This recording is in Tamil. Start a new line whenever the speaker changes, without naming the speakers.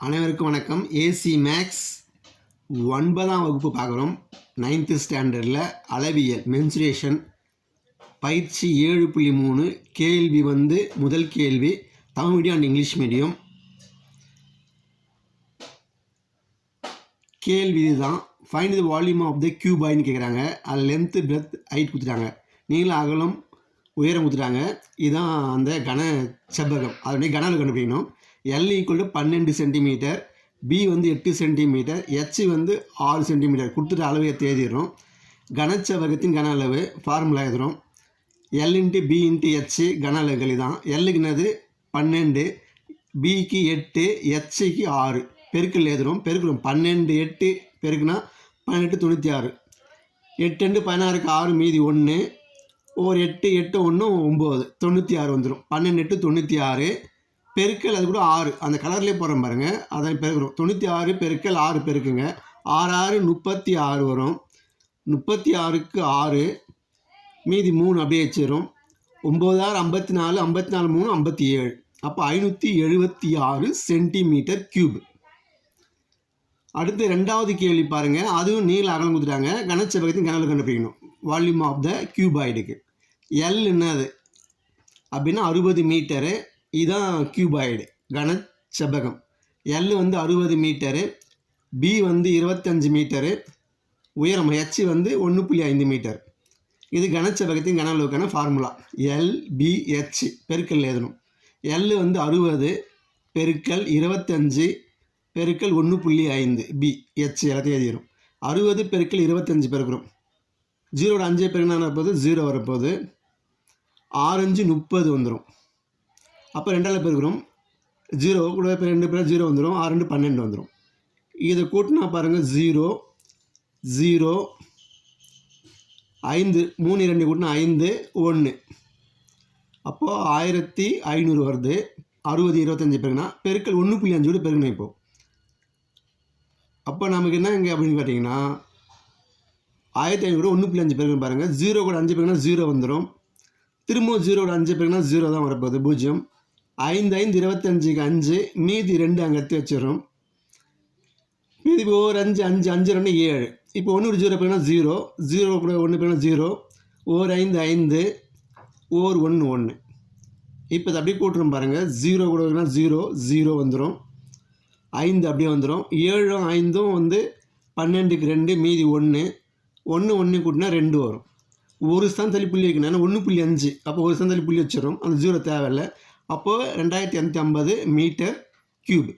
அனைவருக்கும் வணக்கம். ஏசி மேக்ஸ் ஒன்பதாம் வகுப்பு பார்க்குறோம். நைன்த்து ஸ்டாண்டர்டில் அளவியல் மென்சுரேஷன் பயிற்சி ஏழு புள்ளி மூணு கேள்வி வந்து முதல் கேள்வி Tamil medium and English medium கேள்வி இதுதான். Find the volume of the கியூபாய்னு கேட்குறாங்க அது லென்த்து பிரெத் ஹைட் கொடுத்துட்டாங்க. நீள அகலம் உயரம் கொடுத்துட்டாங்க. இதுதான் அந்த கன செவ்வகம். அதனுடைய கன கண்டுபிடிக்கணும். எல் ஈக்குவல் டு பன்னெண்டு சென்டிமீட்டர் பி வந்து எட்டு சென்டிமீட்டர் ஹெச் வந்து ஆறு சென்டிமீட்டர் கொடுத்துட்டு அளவை தேதிடுறோம். கனச்சவகத்தின் கன அளவு ஃபார்முலா எழுதுறோம். L into b into h கன அளவுகள் தான் எல்லுக்கு என்னது? பன்னெண்டு. பிக்கு எட்டு ஹெச்சுக்கு ஆறு. பெருக்கல் எழுதுறோம். பெருக்கிறோம். பன்னெண்டு எட்டு. பெருக்குனா பன்னெண்டு தொண்ணூற்றி ஆறு. எட்டு ரெண்டு பதினாறுக்கு ஆறு மீதி ஒன்று. ஒரு எட்டு எட்டு ஒன்று ஒம்பது. தொண்ணூற்றி ஆறு வந்துடும் பன்னெண்டு எட்டு தொண்ணூற்றி ஆறு. பெருக்கல் அது கூட ஆறு. அந்த கலர்லேயே போகிறோம் பாருங்கள் அதை பெருக்கிறோம் தொண்ணூற்றி ஆறு பெருக்கல் ஆறு பெருக்குங்க. ஆறு ஆறு முப்பத்தி ஆறு வரும். முப்பத்தி ஆறுக்கு ஆறு. மீதி மூணு அப்படியே வச்சிடும் ஒம்பதாறு ஐம்பத்தி நாலு ஐம்பத்தி நாலு மூணு ஐம்பத்தி ஏழு. அப்போ ஐநூற்றி எழுபத்தி ஆறு சென்டிமீட்டர் கியூப். அடுத்து ரெண்டாவது கேள்வி பாருங்கள் அதுவும் நீள அகலம் கொடுத்துட்டாங்க. கனச்செவ்வகத்தின் கனவு கண்டுபிடிக்கணும். வால்யூம் ஆஃப் த கியூபாய்டுக்கு எல் என்னது? அப்படின்னா அறுபது மீட்டரு. இதுதான் கியூபாய்டு கனச்செவ்வகம் எல் வந்து அறுபது மீட்டரு பி வந்து இருபத்தஞ்சு மீட்டரு உயரம் ஹெச் வந்து ஒன்று புள்ளி ஐந்து மீட்டர் இது கனச்செவ்வகத்தின் கன அளவுக்கான ஃபார்முலா எல்பிஹெச் பெருக்கல் எழுதணும். எல் வந்து அறுபது பெருக்கல் இருபத்தஞ்சு பெருக்கல் ஒன்று புள்ளி ஐந்து பி ஹெச் எல்லாத்தையும் எழுதிடும் அறுபது பெருக்கல் இருபத்தஞ்சு பெருக்கிறோம். ஜீரோட அஞ்சு பெருக்கினா போது ஜீரோ வரப்போகுது. ஆறஞ்சு முப்பது வந்துடும் அப்போ ரெண்டால் பெருக்கிறோம் ஜீரோ கூட இப்போ ரெண்டு பேர் ஜீரோ வந்துடும் ஆறு ரெண்டு பன்னெண்டு வந்துடும் இதை கூட்டினா பாருங்கள் ஜீரோ ஜீரோ ஐந்து மூணு ரெண்டு கூட்டினா ஐந்து ஒன்று அப்போது ஆயிரத்தி ஐநூறு வருது. அறுபது இருபத்தஞ்சி பெருக்குனா பெருக்கள் ஒன்று புள்ளி அஞ்சு கூட பெருக்கணும் இப்போது அப்போ நமக்கு என்ன இங்கே அப்படின்னு பார்த்தீங்கன்னா ஆயிரத்தி ஐநூறு ஒன்று புள்ளி அஞ்சு பெருக்கணும் பாருங்கள் ஜீரோ கூட அஞ்சு பெருக்குனா ஜீரோ வந்துடும் திரும்பவும் ஜீரோட அஞ்சு பேருக்குன்னா ஜீரோ தான் வரப்போகுது. பூஜ்ஜியம். ஐந்து ஐந்து இருபத்தஞ்சுக்கு அஞ்சு மீதி ரெண்டு அங்கே எடுத்து வச்சிடறோம். மீதி இப்போ ஒரு அஞ்சு அஞ்சு அஞ்சு ரெண்டு ஏழு. இப்போ ஒன்று ஒரு ஜீரோ பெருனா ஜீரோ. ஜீரோ கூட ஒன்று போனால் ஜீரோ. ஓர் ஐந்து ஐந்து ஓர் ஒன்று ஒன்று. இப்போ இதை அப்படியே கூட்டுறோம் பாருங்கள் ஜீரோ கூட ஜீரோ ஜீரோ வந்துடும் ஐந்து அப்படியே வந்துடும் ஏழும் ஐந்தும் வந்து பன்னெண்டுக்கு ரெண்டு மீதி ஒன்று. ஒன்று ஒன்று கூட்டினா ரெண்டு வரும். ஒரு ஸ்தான் தள்ளி புள்ளி வைக்கணும் ஏன்னா ஒன்று புள்ளி அஞ்சு. அப்போ ஒரு ஸ்தான் தள்ளி புள்ளி வச்சிடும் அந்த ஜீரோ தேவையில்லை. அப்போது ரெண்டாயிரத்தி இரநூத்தி ஐம்பது மீட்டர் கியூப்